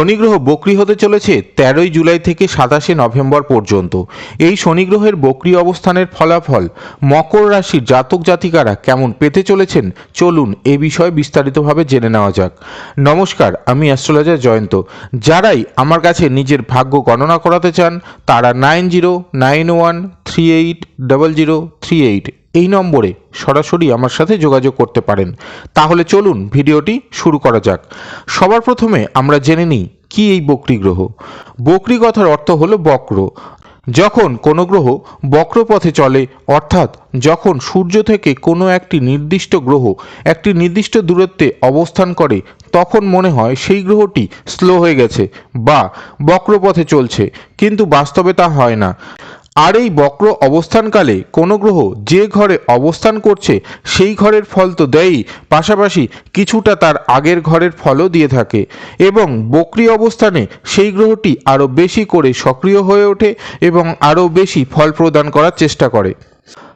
শনি গ্রহ বক্রি হতে চলেছে তেরোই জুলাই থেকে সাতাশে নভেম্বর পর্যন্ত। এই শনিগ্রহের বক্রি অবস্থানের ফলাফল মকর রাশির জাতক জাতিকারা কেমন পেতে চলেছেন? চলুন এ বিষয়ে বিস্তারিতভাবে জেনে নেওয়া যাক। নমস্কার, আমি অ্যাস্ট্রোলজার জয়ন্ত। যারাই আমার কাছে নিজের ভাগ্য গণনা করাতে চান, তারা nine zero, nine one, three eight, double zero, three eight এই নম্বরে সরাসরি আমার সাথে যোগাযোগ করতে পারেন। তাহলে চলুন ভিডিওটি শুরু করা যাক। সবার প্রথমে আমরা জেনে নিই, কি এই বক্রী গ্রহ? বক্রী কথার অর্থ হলো বক্র। যখন কোনো গ্রহ বক্রপথে চলে, অর্থাৎ যখন সূর্য থেকে কোনো একটি নির্দিষ্ট গ্রহ একটি নির্দিষ্ট দূরত্বে অবস্থান করে, তখন মনে হয় সেই গ্রহটি স্লো হয়ে গেছে বা বক্রপথে চলছে, কিন্তু বাস্তবে তা হয় না। আর এই বক্র অবস্থানকালে কোনো গ্রহ যে ঘরে অবস্থান করছে, সেই ঘরের ফল তো দেয়ই। পাশাপাশি কিছুটা তার আগের ঘরের ফলও দিয়ে থাকে এবং বক্রি অবস্থানে সেই গ্রহটি আরও বেশি করে সক্রিয় হয়ে ওঠে এবং আরও বেশি ফল প্রদান করার চেষ্টা করে।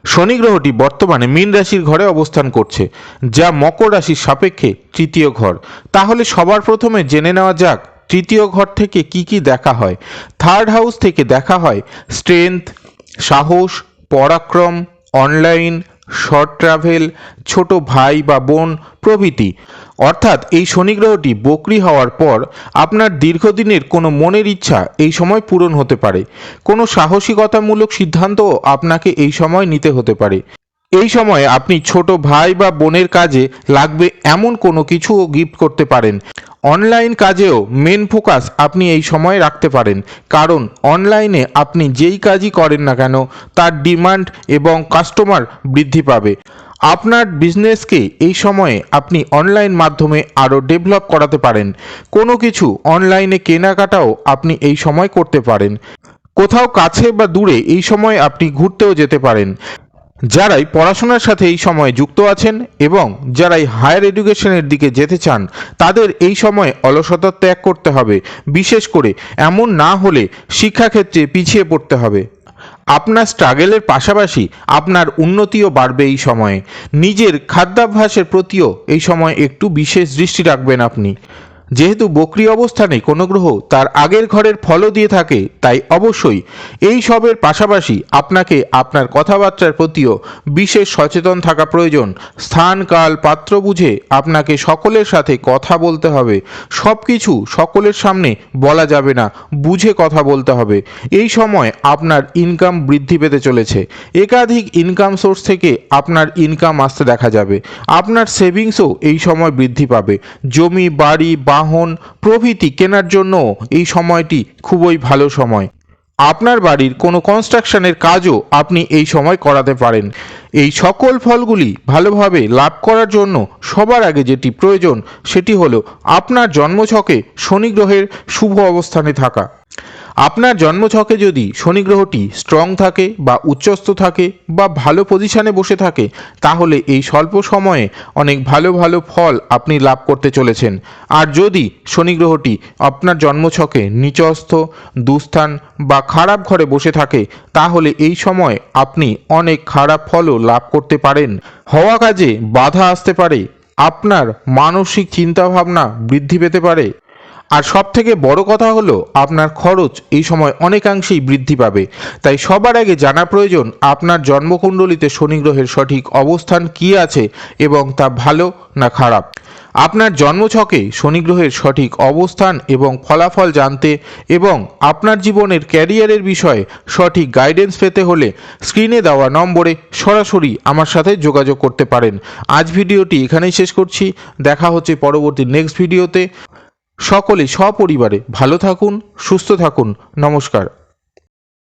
শনি গ্রহটি বর্তমানে মীন রাশির ঘরে অবস্থান করছে, যা মকর রাশির সাপেক্ষে তৃতীয় ঘর। তাহলে সবার প্রথমে জেনে নেওয়া যাক তৃতীয় ঘর থেকে কি কি দেখা হয়? থার্ড হাউস থেকে দেখা হয় স্ট্রেংথ সাহস, পরাক্রম অনলাইন শর্ট ট্রাভেল ছোট ভাই বা বোন, প্রভৃতি। অর্থাৎ এই শনি গ্রহটি বকরি হওয়ার পর আপনার দীর্ঘদিনের কোনো মনের ইচ্ছা এই সময় পূরণ হতে পারে। কোনো সাহসিকতামূলক সিদ্ধান্তও আপনাকে এই সময় নিতে হতে পারে। এই সময় আপনি ছোট ভাই বা বোনের কাজে লাগবে এমন কোনো কিছুও গিফট করতে পারেন। অনলাইন কাজেও মেন ফোকাস আপনি এই সময় রাখতে পারেন। কারণ অনলাইনে আপনি যেই কাজই করেন না কেন, তার ডিমান্ড এবং কাস্টমার বৃদ্ধি পাবে। আপনার বিজনেসকে এই সময়ে আপনি অনলাইন মাধ্যমে আরও ডেভেলপ করাতে পারেন। কোনো কিছু অনলাইনে কেনাকাটাও আপনি এই সময় করতে পারেন। কোথাও কাছে বা দূরে এই সময় আপনি ঘুরতেও যেতে পারেন। যারাই পড়াশোনার সাথে এই সময় যুক্ত আছেন এবং যারাই হায়ার এডুকেশনের দিকে যেতে চান, তাদের এই সময় অলসতা ত্যাগ করতে হবে। বিশেষ করে এমন না হলে শিক্ষাক্ষেত্রে পিছিয়ে পড়তে হবে। আপনার স্ট্রাগেলের পাশাপাশি আপনার উন্নতিও বাড়বে এই সময়ে। নিজের খাদ্যাভ্যাসের প্রতিও এই সময় একটু বিশেষ দৃষ্টি রাখবেন আপনি। যেহেতু বক্রি অবস্থানে কোনো গ্রহ তার আগের ঘরের ফলও দিয়ে থাকে, তাই অবশ্যই এই সবের পাশাপাশি আপনাকে আপনার কথাবার্তার প্রতিও বিশেষ সচেতন থাকা প্রয়োজন। স্থান, কাল, পাত্র বুঝে আপনাকে সকলের সাথে কথা বলতে হবে। সব কিছু সকলের সামনে বলা যাবে না, বুঝে কথা বলতে হবে। এই সময় আপনার ইনকাম বৃদ্ধি পেতে চলেছে। একাধিক ইনকাম সোর্স থেকে আপনার ইনকাম আসতে দেখা যাবে। আপনার সেভিংসও এই সময় বৃদ্ধি পাবে। জমি, বাড়ি বাহন প্রভৃতি কেনার জন্য এই সময়টি খুবই ভালো সময়। আপনার বাড়ির কোনো কনস্ট্রাকশনের কাজও আপনি এই সময় করাতে পারেন। এই সকল ফলগুলি ভালোভাবে লাভ করার জন্য সবার আগে যেটি প্রয়োজন সেটি হলো আপনার জন্মছকে শনি গ্রহের শুভ অবস্থানে থাকা। আপনার জন্মছকে যদি শনি গ্রহটি স্ট্রং থাকে বা উচ্চস্থ থাকে বা ভালো পজিশনে বসে থাকে, তাহলে এই স্বল্প সময়ে অনেক ভালো ভালো ফল আপনি লাভ করতে চলেছেন। আর যদি শনি গ্রহটি আপনার জন্মছকে নিচস্থ, দুস্থান বা খারাপ ঘরে বসে থাকে, তাহলে এই সময় আপনি অনেক খারাপ ফলও লাভ করতে পারেন। হওয়া কাজে বাধা আসতে পারে, আপনার মানসিক চিন্তাভাবনা বৃদ্ধি পেতে পারে। আর সব থেকে বড় কথা হলো, আপনার খরচ এই সময় অনেকাংশেই বৃদ্ধি পাবে। তাই সবার আগে জানা প্রয়োজন, আপনার জন্মকুণ্ডলিতে শনি গ্রহের সঠিক অবস্থান কী আছে এবং তা ভালো না খারাপ। আপনার জন্মছকে শনি গ্রহের সঠিক অবস্থান এবং ফলাফল জানতে এবং আপনার জীবনের ক্যারিয়ারের বিষয়ে সঠিক গাইডেন্স পেতে হলে স্ক্রিনে দেওয়া নম্বরে সরাসরি আমার সাথে যোগাযোগ করতে পারেন। আজ ভিডিওটি এখানেই শেষ করছি। দেখা হচ্ছে পরবর্তী নেক্সট ভিডিওতে সকলে সপরিবারে ভালো থাকুন সুস্থ থাকুন। নমস্কার।